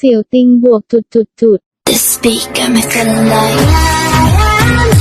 เสี่ยวติงบวกจุดจุดจุด The speaker m a k e a light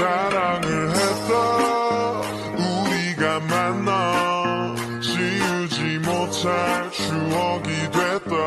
사랑을 했다 우리가 만나 지우지 못할 추억이 됐다